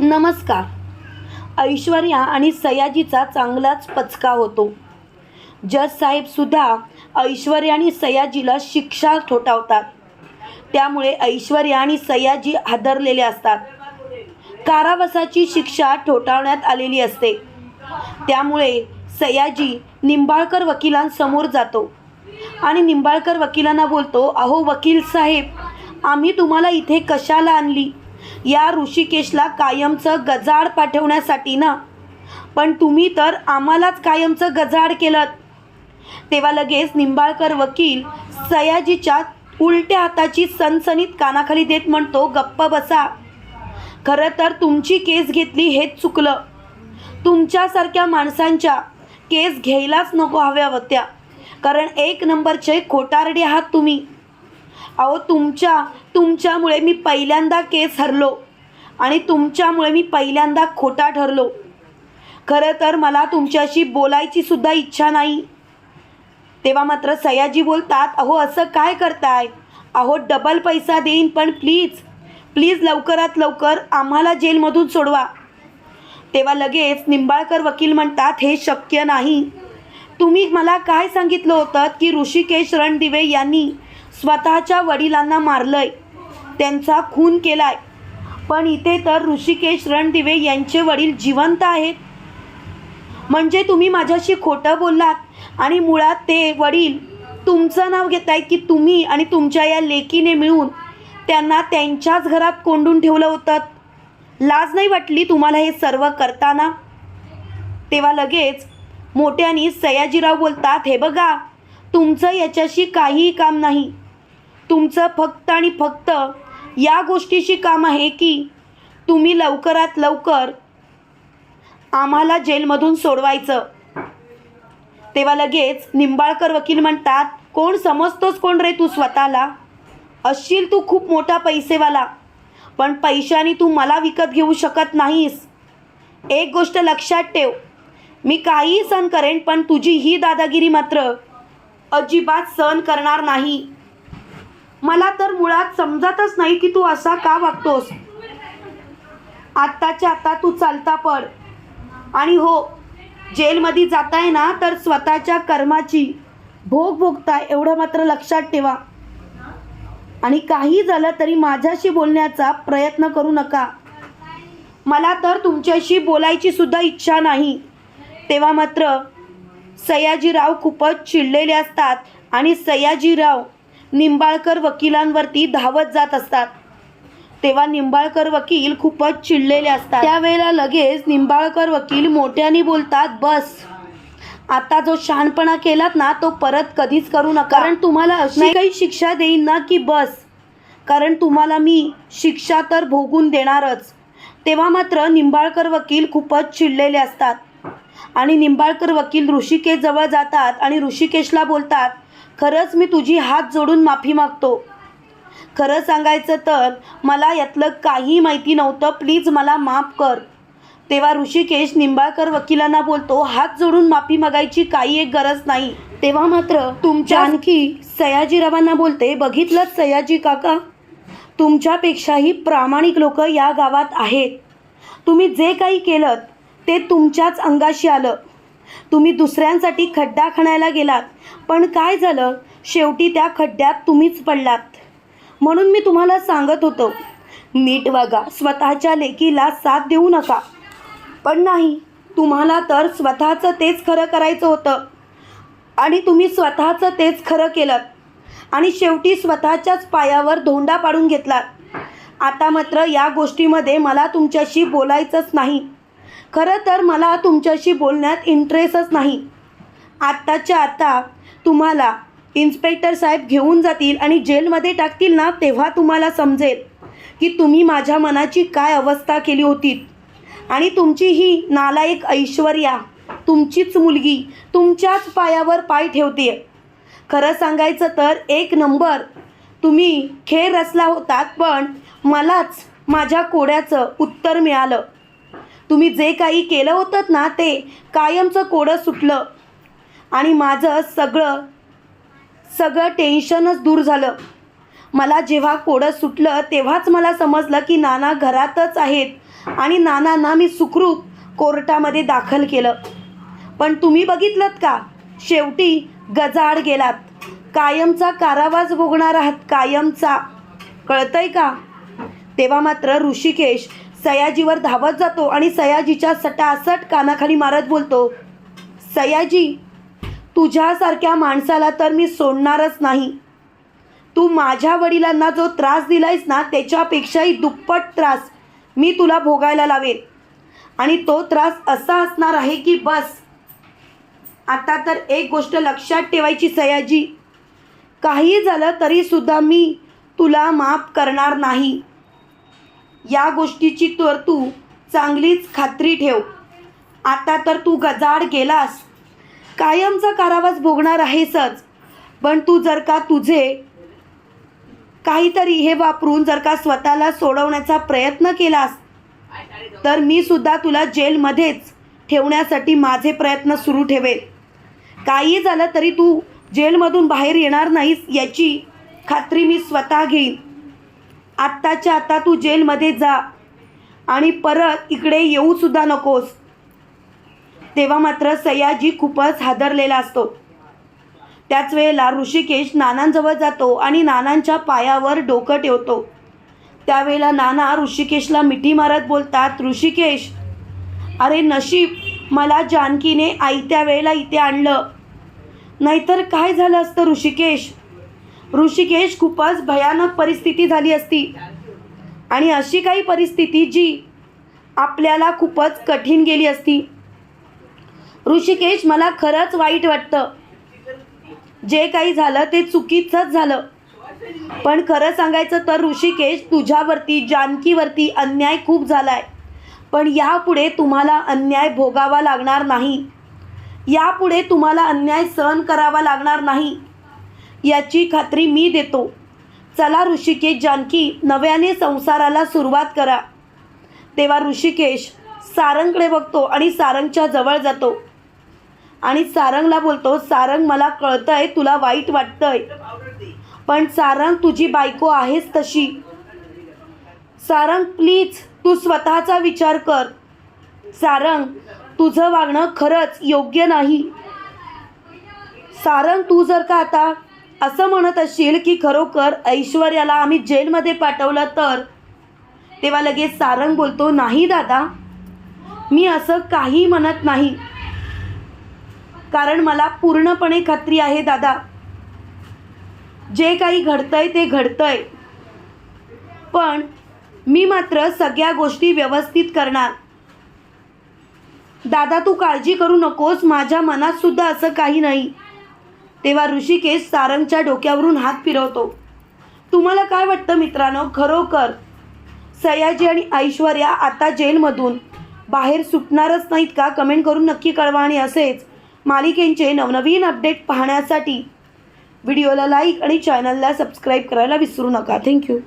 नमस्कार. ऐश्वर्या आणि सयाजीचा चांगलाच पचका होतो. जज साहेबसुद्धा ऐश्वर्या आणि सयाजीला शिक्षा ठोठावतात. त्यामुळे ऐश्वर्या आणि सयाजी हादरलेले असतात. कारावासाची शिक्षा ठोठावण्यात आलेली असते. त्यामुळे सयाजी निंबाळकर वकिलांसमोर जातो. आणि निंबाळकर वकिलांना बोलतो अहो वकील साहेब आम्ही तुम्हाला इथे कशाला आणली? या ऋषिकेशला कायमचं गजाड पाठवण्यासाठी ना. पण तुम्ही तर आम्हालाच कायमचं गजाड केलं तेव्हा लगेच निंबाळकर वकील सयाजीच्या उलट्या हाताची सनसनीत कानाखाली देत म्हणतो गप्प बसा. खरं तर तुमची केस घेतली हेच चुकलं. तुमच्यासारख्या माणसांच्या केस घ्यायलाच नको हव्या होत्या. कारण एक नंबरचे खोटारडे आहात तुम्ही. अहो तुमच्या तुमच्यामुळे मी पहिल्यांदा केस हरलो आणि तुमच्यामुळे मी पहिल्यांदा खोटा ठरलो. खरं तर मला तुमच्याशी बोलायची सुद्धा इच्छा नाही. तेव्हा मात्र सयाजी बोलतात अहो असं काय करताय? अहो डबल पैसा देईन पण प्लीज प्लीज लवकरात लवकर आम्हाला जेलमधून सोडवा. तेव्हा लगेच निंबाळकर वकील म्हणतात हे शक्य नाही. तुम्ही मला काय सांगितलं होतं की ऋषिकेश रणदिवे यांनी स्वतःच्या वडिलांना मारलंय. त्यांचा खून केलाय. पण इथे तर ऋषिकेश रणदिवे यांचे वडील जिवंत आहेत. म्हणजे तुम्ही माझ्याशी खोटं बोललात आणि मुळात ते वडील तुमचं नाव घेत आहेत की तुम्ही आणि तुमच्या या लेकीने मिळून त्यांना त्यांच्याच घरात कोंडून ठेवलं होतं? लाज नाही वाटली तुम्हाला हे सर्व करताना? तेव्हा लगेच मोठ्यानी सयाजीराव बोलतात हे बघा तुमचं याच्याशी काहीही काम नाही. तुमचं फक्त आणि फक्त या गोष्टीशी काम आहे की तुम्ही लवकरात लवकर आम्हाला जेलमधून सोडवायचं. तेव्हा लगेच निंबाळकर वकील म्हणतात कोण समजतोस कोण रे तू स्वतःला? असशील तू खूप मोठा पैसेवाला पण पैशाने तू मला विकत घेऊ शकत नाहीस. एक गोष्ट लक्षात ठेव मी काहीही सहन करेन पण तुझी ही दादागिरी मात्र अजिबात सहन करणार नाही. मला तर मुळात समजतच नाही की तू असा का वागतोस. आत्ताच्या आता तू चालता पड. आणि हो जेलमध्ये जाताय ना तर स्वतःच्या कर्माची भोग भोगताय एवढं मात्र लक्षात ठेवा. आणि काही झालं तरी माझ्याशी बोलण्याचा प्रयत्न करू नका. मला तर तुमच्याशी बोलायची सुद्धा इच्छा नाही. तेव्हा मात्र सयाजीराव खूपच चिडलेले असतात आणि सयाजीराव निंबाळकर वकिलांवरती धावत जात असतात. तेव्हा निंबाळकर वकील खूपच चिडलेले असतात. त्यावेळेला लगेच निंबाळकर वकील मोठ्याने बोलतात बस. आता जो शहाणपणा केलात ना तो परत कधीच करू नका. कारण तुम्हाला अशी काही शिक्षा देईन ना की बस. कारण तुम्हाला मी शिक्षा तर भोगून देणारच. तेव्हा मात्र निंबाळकर वकील खूपच चिडलेले असतात. आणि निंबाळकर वकील ऋषिकेश जवळ जातात आणि ऋषिकेशला बोलतात खरंच मी तुझी हात जोडून माफी मागतो. खरं सांगायचं तर मला यातलं काही माहिती नव्हतं. प्लीज मला माफ कर. तेव्हा ऋषिकेश निंबाळकर वकिलांना बोलतो हात जोडून माफी मागायची काही एक गरज नाही. तेव्हा मात्र तुमच्या आणखी सयाजीरावांना बोलते बघितलं सयाजी काका? तुमच्यापेक्षाही प्रामाणिक लोक या गावात आहेत. तुम्ही जे काही केलं ते तुमच्याच अंगाशी आलं. तुम्ही दुसऱ्यांसाठी खड्डा खणायला गेलात. पण काय झालं? शेवटी त्या खड्ड्यात तुम्हीच पडलात. म्हणून मी तुम्हाला सांगत होतो नीट वागा. स्वतःच्या लेकीला साथ देऊ नका. पण नाही तुम्हाला तर स्वतःचं तेच खरं करायचं होतं. आणि तुम्ही स्वतःचं तेच खरं केलं. आणि शेवटी स्वतःच्याच पायावर धोंडा पाडून घेतलात आता मात्र या गोष्टीमध्ये मला तुमच्याशी बोलायचंच नाही. खरं तर मला तुमच्याशी बोलण्यात इंटरेस्टच नाही. आत्ताच्या आता तुम्हाला इन्स्पेक्टर साहेब घेऊन जातील आणि जेलमध्ये टाकतील ना तेव्हा तुम्हाला समजेल की तुम्ही माझ्या मनाची काय अवस्था केली होती. आणि तुमची ही नालायक ऐश्वर्या तुमचीच मुलगी तुमच्याच पायावर पाय ठेवते. खरं सांगायचं तर एक नंबर तुम्ही खेळ रचला होतात पण मलाच माझ्या कोड्याचं उत्तर मिळालं. तुम्ही जे काही केलं होतं ना ते कायमचं कोडं सुटलं. आणि माझं सगळं सगळं टेन्शनच दूर झालं. मला जेव्हा कोडं सुटलं तेव्हाच मला समजलं की नाना घरातच आहेत. आणि नानांना मी सुखरूप कोर्टामध्ये दाखल केलं. पण तुम्ही बघितलं का? शेवटी गजाड गेलात. कायमचा कारावास भोगणार आहात कायमचा. कळतंय का? तेव्हा मात्र ऋषिकेश सयाजीवर धावत जातो आणि सयाजीच्या सटासट कानाखाली मारत बोलतो सयाजी तुझ्यासारख्या माणसाला तर मी सोडणारच नाही. तू माझ्या वडिलांना जो त्रास दिलायस ना त्याच्यापेक्षाही दुप्पट त्रास मी तुला भोगायला लावेल आणि तो त्रास असा असणार आहे की बस. आता तर एक गोष्ट लक्षात ठेवायची सयाजी. काही झालं तरीसुद्धा मी तुला माफ करणार नाही. या गोष्टीची तर तू चांगलीच खात्री ठेव. आता तर तू गजाड गेलास कायमचा कारावास भोगणार आहेसच पण तू जर का तुझे काहीतरी हे वापरून जर का स्वतःला सोडवण्याचा प्रयत्न केलास तर मी सुद्धा तुला जेलमध्येच ठेवण्यासाठी माझे प्रयत्न सुरू ठेवेल काही झालं तरी तू जेलमधून बाहेर येणार नाहीस याची खात्री मी स्वतः घेईन. आत्ताच्या आता तू जेलमध्ये जा. आणि परत इकडे येऊसुद्धा नकोस. तेव्हा मात्र सयाजी खूपच हादरलेला असतो. त्याच वेळेला ऋषिकेश नानांजवळ जातो आणि नानांच्या पायावर डोकं ठेवतो. त्यावेळेला नाना ऋषिकेशला मिठी मारत बोलतात ऋषिकेश अरे नशीब मला जानकीने आयत्या वेळेला इथे आणलं. नाहीतर काय झालं असतं ऋषिकेश? ऋषिकेश खूपच भयानक परिस्थिती झाली असती. आणि अशी काही परिस्थिती जी आपल्याला खूपच कठीण गेली असती. ऋषिकेश मला खरंच वाईट वाटतं. जे काही झालं ते चुकीचंच झालं. पण खरं सांगायचं तर ऋषिकेश तुझ्यावरती जानकीवरती अन्याय खूप झालाय. पण यापुढे तुम्हाला अन्याय भोगावा लागणार नाही. यापुढे तुम्हाला अन्याय सहन करावा लागणार नाही. याची खात्री मी देतो. चला ऋषिकेश जानकी नव्याने संसाराला सुरुवात करा. तेव्हा ऋषिकेश सारंगकडे बघतो आणि सारंगच्या जवळ जातो. आणि सारंगला बोलतो सारंग मला कळतंय तुला वाईट वाटतंय पण सारंग तुझी बायको आहेस तशी. सारंग प्लीज तू स्वतःचा विचार कर. सारंग तुझं वागणं खरंच योग्य नाही. सारंग तू जर का आता असं म्हणत असेल की खरोखर ऐश्वर्याला आम्ही जेलमध्ये पाठवलं तर? तेव्हा लगेच सारंग बोलतो नाही दादा मी असं काही म्हणत नाही. कारण मला पूर्णपणे खात्री आहे दादा. जे काही घडतंय ते घडतंय. पण मी मात्र सगळ्या गोष्टी व्यवस्थित करणार. दादा तू काळजी करू नकोस. माझ्या मनात सुद्धा असं काही नाही. तेव्हा ऋषिकेश सारंगच्या डोक्यावरून हात फिरवतो. तुम्हाला काय वाटतं मित्रांनो? खरोखर सयाजी आणि ऐश्वर्या आता जेलमधून बाहेर सुटणारच नाहीत का? कमेंट करून नक्की कळवा आणि असेच मालिकेंचे नवनवीन अपडेट पाहण्यासाठी व्हिडिओला लाईक आणि चॅनलला सबस्क्राईब करायला विसरू नका. थँक्यू